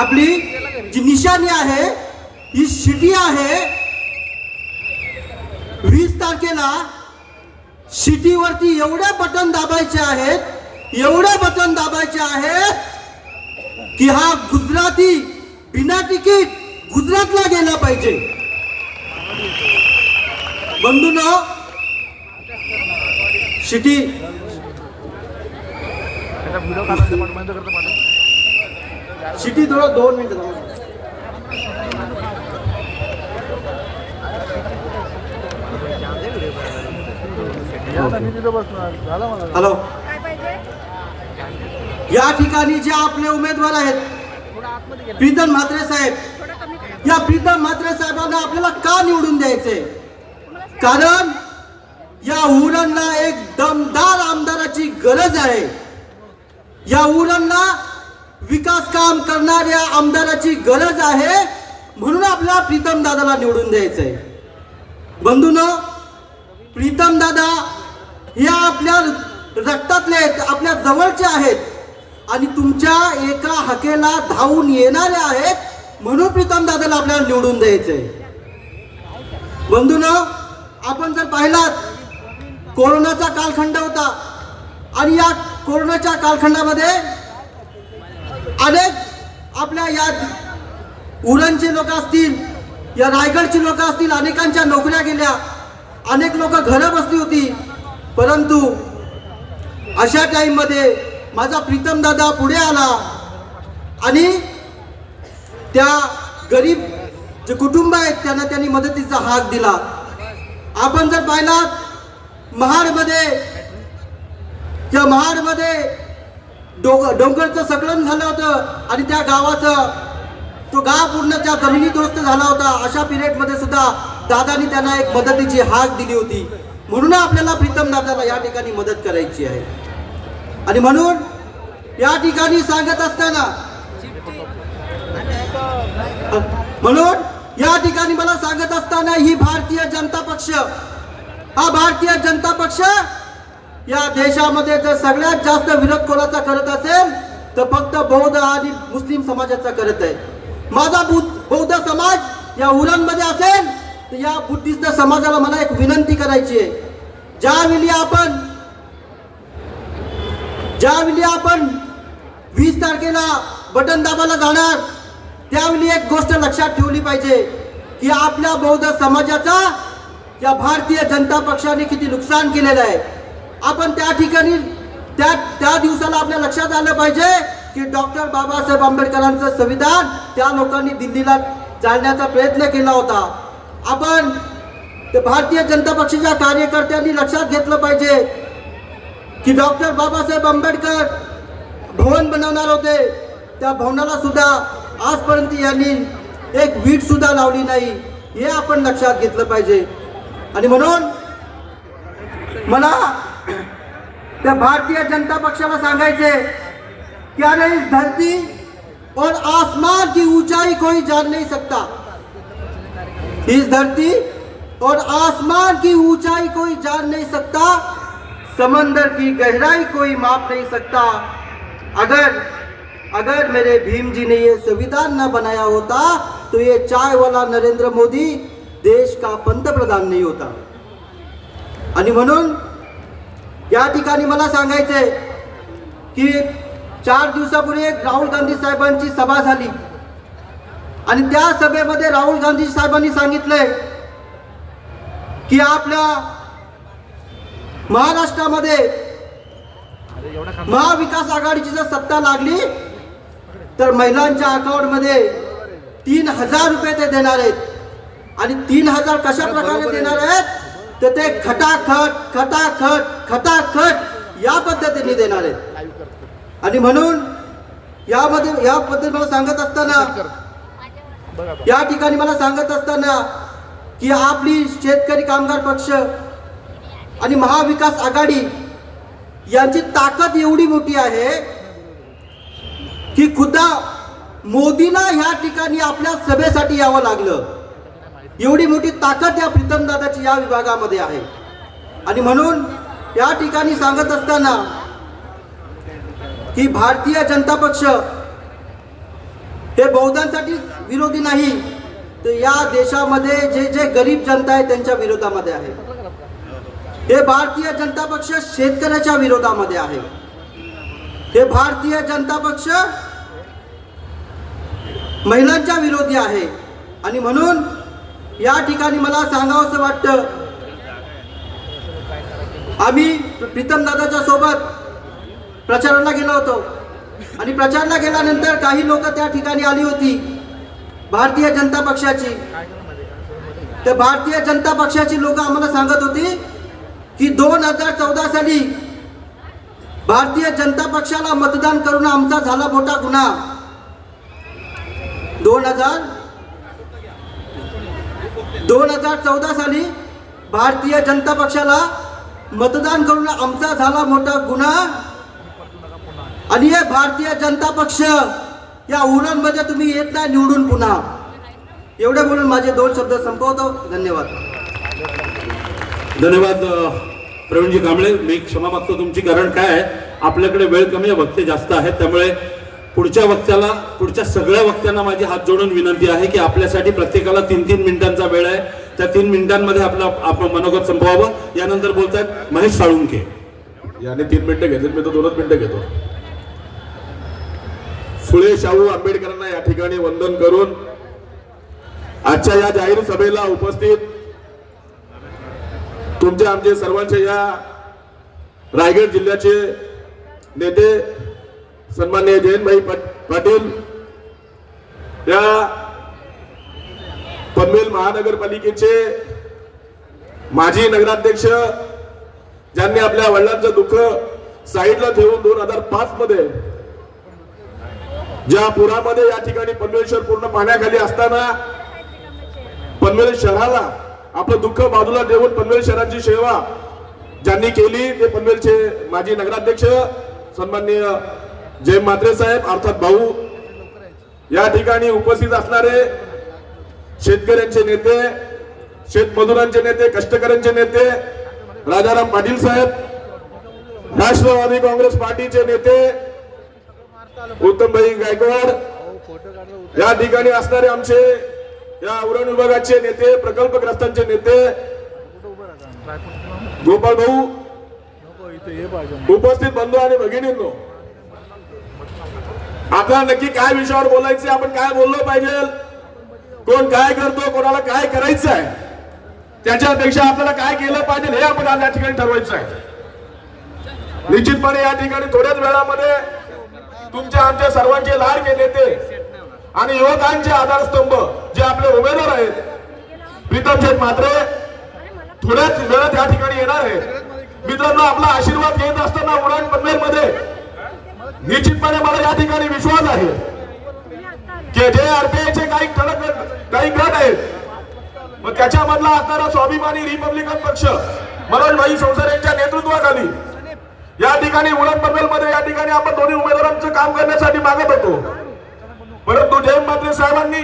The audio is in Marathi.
आपली जी निशाणी आहे ही शिटी आहे. वीस तारखेला शिटीवरती एवढे बटन दाबायचे आहेत एवढे बटन दाबायचे आहेत की हा गुजराती बिना तिकीट गुजरातला गेला पाहिजे. बंधूनो शिटी शिटी थोडं दोन मिनिटं हॅलो. या ठिकाणी जे आपले उमेदवार आहेत प्रीतम म्हात्रे साहेब. या प्रीतम म्हात्रे साहेबांना आपल्याला का निवडून द्यायचे? कारण या उरणला एक दमदार आमदाराची गरज आहे. या उरणला विकास काम करणाऱ्या आमदाराची गरज आहे म्हणून आपल्याला प्रीतम दादाला निवडून द्यायचंय. बंधून प्रीतम दादा या आपल्या रक्तातले आहेत आपल्या जवळचे आहेत आणि तुमच्या एका हकेला धावून येणारे आहेत म्हणून प्रीतम दादाला आपल्याला निवडून द्यायचंय. बंधून आपण जर पाहिलात कोरोनाचा कालखंड होता आणि या कोरोनाच्या कालखंडामध्ये अनेक आपल्या या उरणचे लोक असतील या रायगडची लोक असतील अनेकांच्या नोकऱ्या गेल्या. अनेक लोक घरं बसली होती. परंतु अशा टाईममध्ये माझा प्रीतम दादा पुढे आला आणि त्या गरीब जे कुटुंब आहेत त्यांना त्यांनी मदतीचा हाक दिला. आपण जर पाहिलात महाडमध्ये त्या महाडमध्ये डोंग डोंगरचं सकलन झालं होतं आणि त्या गावाचं तो गाव पूर्ण त्या जमिनीद्वस्त झाला होता. अशा पिरियडमध्ये सुद्धा दादानी त्यांना एक मदतीची हाक दिली होती. म्हणून आपल्याला प्रीतम दादाला या ठिकाणी मदत करायची आहे. आणि म्हणून या ठिकाणी सांगत असताना म्हणून या ठिकाणी मला सांगत असताना ही भारतीय जनता पक्ष हा भारतीय जनता पक्ष या देशामध्ये जर सगळ्यात जास्त विरोध कोणाचा करत असेल तर फक्त बौद्ध आणि मुस्लिम समाजाचा करत आहे. माझा बौद्ध समाज या उरणमध्ये असेल तर या बुद्धिस्ट समाजाला मला एक विनंती करायची आहे. ज्यावेळी आपण ज्यावेळी आपण वीस तारखेला बटन दाबायला जाणार त्यावेळी एक गोष्ट लक्षात ठेवली पाहिजे की आपल्या बौद्ध समाजाचा या भारतीय जनता पक्षाने किती नुकसान केलेलं आहे. आपण त्या ठिकाणी त्या त्या दिवसाला आपल्या लक्षात आलं पाहिजे की डॉक्टर बाबासाहेब आंबेडकरांचं संविधान त्या लोकांनी दिल्लीला जाळण्याचा प्रयत्न केला होता. आपण ते भारतीय जनता पक्षाच्या कार्यकर्त्यांनी लक्षात घेतलं पाहिजे की डॉक्टर बाबासाहेब आंबेडकर भवन बनवणार होते. त्या भवनाला सुद्धा आजपर्यंत यांनी एक वीट सुद्धा लावली नाही. हे आपण लक्षात घेतलं पाहिजे. आणि म्हणून मला त्या भारतीय जनता पक्षाला सांगायचे कि अरे इस धरती और आसमान की ऊंचाई कोई जान नहीं सकता। इस धरती और आसमान की ऊंचाई कोई जान नहीं सकता, समंदर की गहराई कोई माप नहीं सकता। अगर अगर मेरे भीम जी ने ये संविधान न बनाया होता तो ये चाय वाला नरेंद्र मोदी देश का पंतप्रधान नहीं होता। आणि या ठिकाणी मला सांगायचंय की चार दिवसापूर्वी एक राहुल गांधी साहेबांची सभा झाली. आणि त्या सभेमध्ये राहुल गांधी साहेबांनी सांगितलंय की आपल्या महाराष्ट्रामध्ये महाविकास आघाडीची जर सत्ता लागली तर महिलांच्या अकाउंटमध्ये तीन हजार रुपये ते देणार आहेत. आणि तीन हजार कशा प्रकारे देणार आहेत? तर ते खटाखट खटाखट खटाखट या पद्धतीने देणार आहेत. आणि म्हणून यामध्ये या पद्धती मला सांगत असताना. या ठिकाणी मला सांगत असताना की आपली शेतकरी कामगार पक्ष आणि महाविकास आघाडी यांची ताकद एवढी मोठी आहे की खुद्दा मोदीला ह्या ठिकाणी आपल्या सभेसाठी यावं लागलं. एवढी मोठी ताकद या प्रीतम दादाची या विभागामध्ये आहे. आणि म्हणून या ठिकाणी सांगत असताना की भारतीय जनता पक्ष हे बौद्धांसाठी विरोधी नाही तर या देशामध्ये जे जे गरीब जनता आहे त्यांच्या विरोधामध्ये आहे. हे भारतीय जनता पक्ष शेतकऱ्याच्या विरोधामध्ये आहे. हे भारतीय जनता पक्ष महिलांच्या विरोधी आहे. आणि म्हणून या ठिकाणी मला सांगावंसं वाटतं. आम्ही प्रीतम दादाच्या सोबत प्रचाराला गेलो होतो. आणि प्रचारला गेल्यानंतर काही लोक त्या ठिकाणी आली होती. भारतीय जनता पक्षाची. तर भारतीय जनता पक्षाची लोक आम्हाला सांगत होती की दोन हजार चौदा साली भारतीय जनता पक्षाला मतदान करून आमचा झाला मोठा गुन्हा. दोन हजार दोन हजार चौदा साली भारतीय जनता पक्षाला मतदान करून आमचा झाला मोठा गुन्हा. आणि हे भारतीय जनता पक्ष या उरणमध्ये तुम्ही येत नाही निवडून पुन्हा. एवढे बोलून माझे दोन शब्द संपवतो. धन्यवाद. धन्यवाद प्रवीणजी कांबळे. मी क्षमा मागतो तुमची कारण काय आहे? आपल्याकडे वेळ कमी आहे वक्ते जास्त आहेत त्यामुळे पुढच्या वक्त्याला पुढच्या सगळ्या वक्त्यांना माझी हात जोडून विनंती आहे की आपल्यासाठी प्रत्येकाला तीन तीन मिनिटांचा वेळ आहे. त्या तीन मिनिटांमध्ये आपलं आपण मनोगत संपवावं. यानंतर बोलतायत महेश साळुंके याने तीन मिनिटं घेतली मी तर दोनच मिनिटं घेतो. फुले शाहू आंबेडकरांना या ठिकाणी वंदन करून आजच्या या जाहीर सभेला उपस्थित तुमचे आमचे सर्वांचे या रायगड जिल्ह्याचे नेते सन्मान्य जयंतभाई पाटील. या पनवेल महानगरपालिकेचे माजी नगराध्यक्ष ज्यांनी आपल्या वडिलांचं दुःख साईडला ठेवून दोन हजार पाच मध्ये ज्या पुरामध्ये या ठिकाणी पनवेल शहर पूर्ण पाण्याखाली असताना पनवेल शहराला आपलं दुःख बाजूला ठेवून पनवेल शहराची सेवा ज्यांनी केली ते पनवेलचे माजी नगराध्यक्ष सन्माननीय जय मात्रे साहेब अर्थात भाऊ. या ठिकाणी उपस्थित असणारे शेतकऱ्यांचे नेते शेतमजुरांचे नेते कष्टकऱ्यांचे नेते राजाराम पाटील साहेब राष्ट्रवादी काँग्रेस पार्टीचे नेते उत्तमभाई गायकवाड या ठिकाणी असणारे आमचे या उरण विभागाचे नेते प्रकल्पग्रस्तांचे नेते गोपाल भाऊ उपस्थित बंधू आणि भगिनींनो आता नक्की काय विषयावर बोलायचे आपण काय बोललो पाहिजे? कोण काय करतो कोणाला काय करायचं आहे त्याच्यापेक्षा आपल्याला काय केलं पाहिजे हे आपण आज या ठिकाणी ठरवायचं आहे निश्चितपणे या ठिकाणी थोड्याच वेळामध्ये तुमच्या आमच्या सर्वांचे लाडके नेते आणि युवकांचे आधारस्तंभ जे आपले उमेदवार आहेत प्रीतम शेठ मात्रे थोड्याच वेळात या ठिकाणी येणार आहेत. मित्रांनो आपला आशीर्वाद घेत असताना उडाण पनवेल मध्ये निश्चितपणे मला या ठिकाणी विश्वास आहे. की जे आरपीआयचे काही ठळक काही गट आहेत. मग त्याच्यामधला असणारा स्वाभिमानी रिपब्लिकन पक्ष मनोजभाई संसार यांच्या नेतृत्वाखाली या ठिकाणी उलट पनवेल मध्ये या ठिकाणी आपण दोन्ही उमेदवारांचं काम करण्यासाठी मागत होतो परंतु जयंत मात्रे साहेबांनी